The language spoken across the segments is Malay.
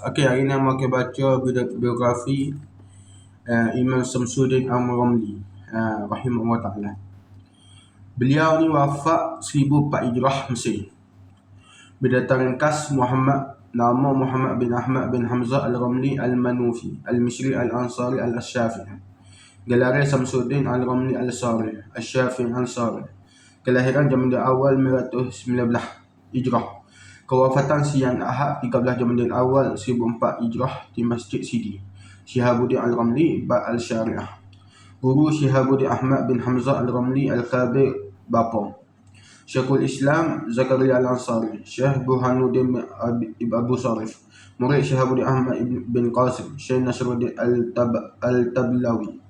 Okey, hari ni aku akan baca biografi uh, Imam Samsuddin Al-Ramli uh, rahimahullah ta'ala. Beliau ni wafat 1004 Hijrah Mesir. Berdata ringkas Muhammad nama Muhammad bin Ahmad bin Hamzah Al-Ramli Al-Manufi Al-Misri Al-Ansari Al-Syafi'i. Gelarnya Samsuddin Al-Ramli Al-Sari Al-Syafi'i Al-Sari. Kelahiran jam awal 1919 Hijrah. Kewafatan siang Ahad 13 Jamadil Awal 1004 Hijrah di Masjid Sidi. Syihabuddin Al-Ramli Ba Al-Syariah. Guru Syihabuddin Ahmad bin Hamzah Al-Ramli Al-Khabir Bapa. Syekhul Islam Zakaria Al-Ansari. Syekh Burhanuddin Ibn Abu Sarif. Murid Syihabuddin Ahmad bin Qasim. Syekh Nasruddin Al-Tablawi.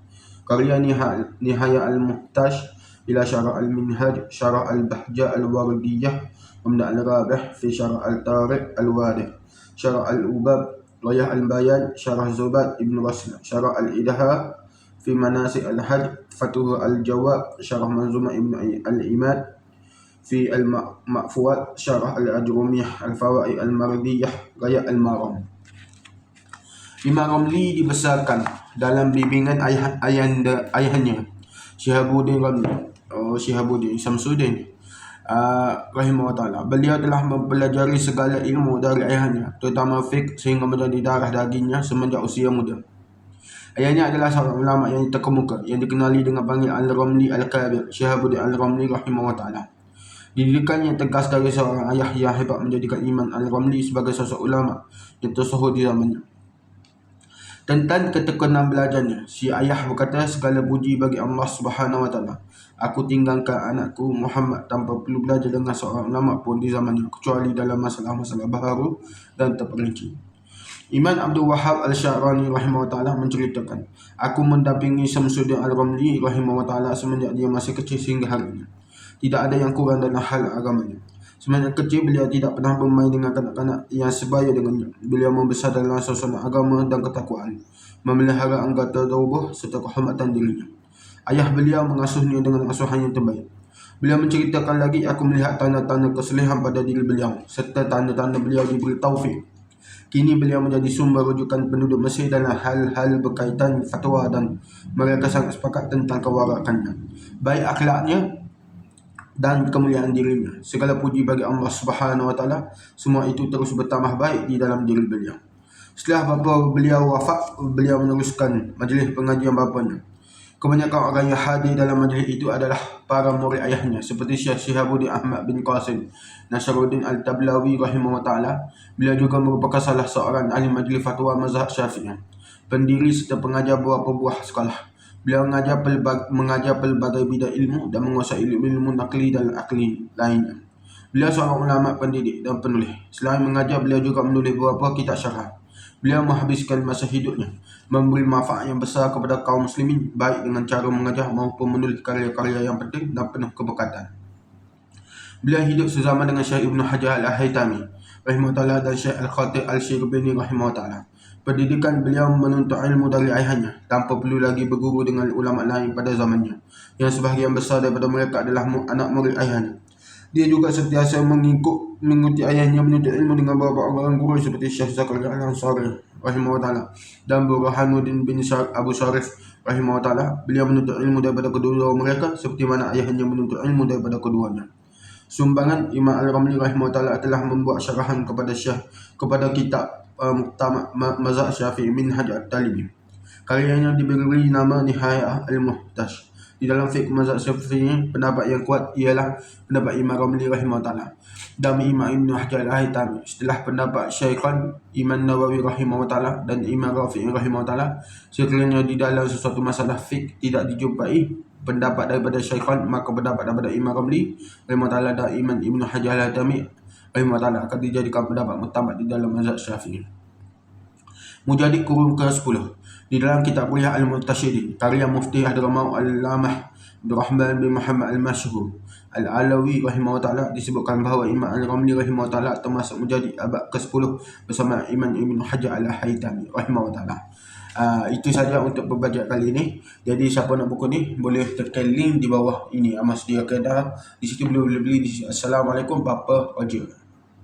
Karya Nihaya Al-Muhtaj ila Syarah Al-Minhaj, Syarah Al-Bahja Al-Wardiyah, ومن الرابح في شرع الطارق الواضح شرع الأباب ريح البيان شرع زباد ابن رسل شرع الإدهاء في مناسك الحج فتوه الجواب شرع منظومة ابن الإمام في المأفوات شرع الأجرمية الفوائد المردية ريا المرام. Imam Ramli dibesarkan dalam bimbingan ayah, ayah ayahnya Syihabuddin Ramli. Oh, Syihabuddin Samsuddin uh, rahimahullah ta'ala. Beliau telah mempelajari segala ilmu dari ayahnya, terutama fiqh sehingga menjadi darah dagingnya semenjak usia muda. Ayahnya adalah seorang ulama yang terkemuka yang dikenali dengan panggil Al-Ramli Al-Kabir, Syihabuddin Al-Ramli rahimahullah ta'ala. Didikan yang tegas dari seorang ayah yang hebat menjadikan iman Al-Ramli sebagai sosok ulama yang tersohor di zamannya. Tentang ketekunan belajarnya, si ayah berkata segala puji bagi Allah Subhanahu Taala. Aku tinggalkan anakku Muhammad tanpa perlu belajar dengan seorang ulama pun di zamannya kecuali dalam masalah-masalah baharu dan terperinci. Iman Abdul Wahab Al-Syarani rahimahullah ta'ala menceritakan Aku mendampingi Samsuddin Al-Ramli rahimahullah ta'ala semenjak dia masih kecil sehingga hari ini Tidak ada yang kurang dalam hal agamanya Semenjak kecil beliau tidak pernah bermain dengan kanak-kanak yang sebaya dengannya. Beliau membesar dalam suasana agama dan ketakwaan, memelihara anggota tubuh serta kehormatan dirinya. Ayah beliau mengasuhnya dengan asuhan yang terbaik. Beliau menceritakan lagi, aku melihat tanda-tanda keselihan pada diri beliau serta tanda-tanda beliau diberi taufik. Kini beliau menjadi sumber rujukan penduduk Mesir dalam hal-hal berkaitan fatwa dan mereka sangat sepakat tentang kewarakannya. Baik akhlaknya dan kemuliaan dirinya. Segala puji bagi Allah Subhanahu Wa Taala. Semua itu terus bertambah baik di dalam diri beliau. Setelah bapa beliau wafat, beliau meneruskan majlis pengajian bapanya. Kebanyakan orang yang hadir dalam majlis itu adalah para murid ayahnya seperti Syekh Syihabuddin Ahmad bin Qasim, Nasruddin Al-Tablawi rahimahullah taala. Beliau juga merupakan salah seorang ahli majlis fatwa mazhab Syafi'i, pendiri serta pengajar beberapa buah sekolah. Beliau mengajar pelbagai, mengajar pelbagai bidang ilmu dan menguasai ilmu-ilmu nakli dan akli lainnya. Beliau seorang ulama pendidik dan penulis. Selain mengajar, beliau juga menulis beberapa kitab syarah. Beliau menghabiskan masa hidupnya memberi manfaat yang besar kepada kaum muslimin baik dengan cara mengajar maupun menulis karya-karya yang penting dan penuh keberkatan. Beliau hidup sezaman dengan Syekh Ibn Hajar Al-Haytami rahimahullah dan Syekh Al-Khatib Al-Syirbini rahimahullah. Pendidikan beliau menuntut ilmu dari ayahnya tanpa perlu lagi berguru dengan ulama lain pada zamannya. Yang sebahagian besar daripada mereka adalah anak murid ayahnya. Dia juga sentiasa mengikut mengikuti ayahnya menuntut ilmu dengan beberapa orang guru seperti Syekh Zakaria Al-Ansari rahimahullah dan Burhanuddin bin Abu Syarif rahimahullah. Beliau menuntut ilmu daripada kedua mereka seperti mana ayahnya menuntut ilmu daripada keduanya. Sumbangan Imam Al-Ramli rahimahullah telah membuat syarahan kepada Syekh kepada kitab Muktamad Mazhab Syafi'i min Hajar Talibi. Karyanya diberi nama Nihayah Al-Muhtaj. Di dalam fiqh mazhab Syafi'i, pendapat yang kuat ialah pendapat Imam Ramli rahimahullah dan Imam Ibn Hajar al-Haytami. Setelah pendapat Syaikhan Imam Nawawi rahimahullah dan Imam Rafi'i rahimahullah, sekiranya di dalam sesuatu masalah fiqh tidak dijumpai pendapat daripada Syaikhan, maka pendapat daripada Imam Ramli rahimahullah dan Imam Ibn Hajar al-Haytami rahimah ta'ala akan dijadikan pendapat mutamat di dalam mazhab syafi'i. Mujadid kurun ke-10 Di dalam kitab kuliah Al-Muntashidin Karya Mufti Hadramau Al-Lamah Abdul Rahman bin Muhammad Al-Mashhur. Al-Alawi rahimah ta'ala disebutkan bahawa Imam Al-Ramli rahimah ta'ala termasuk mujadid abad ke-10 bersama Imam Ibn Hajar Al-Haytami rahimah ta'ala Uh, itu saja untuk pembelajaran kali ini. Jadi siapa nak buku ni boleh tekan link di bawah ini. Amas dia kedah. Di situ boleh beli. Assalamualaikum Papa Roger.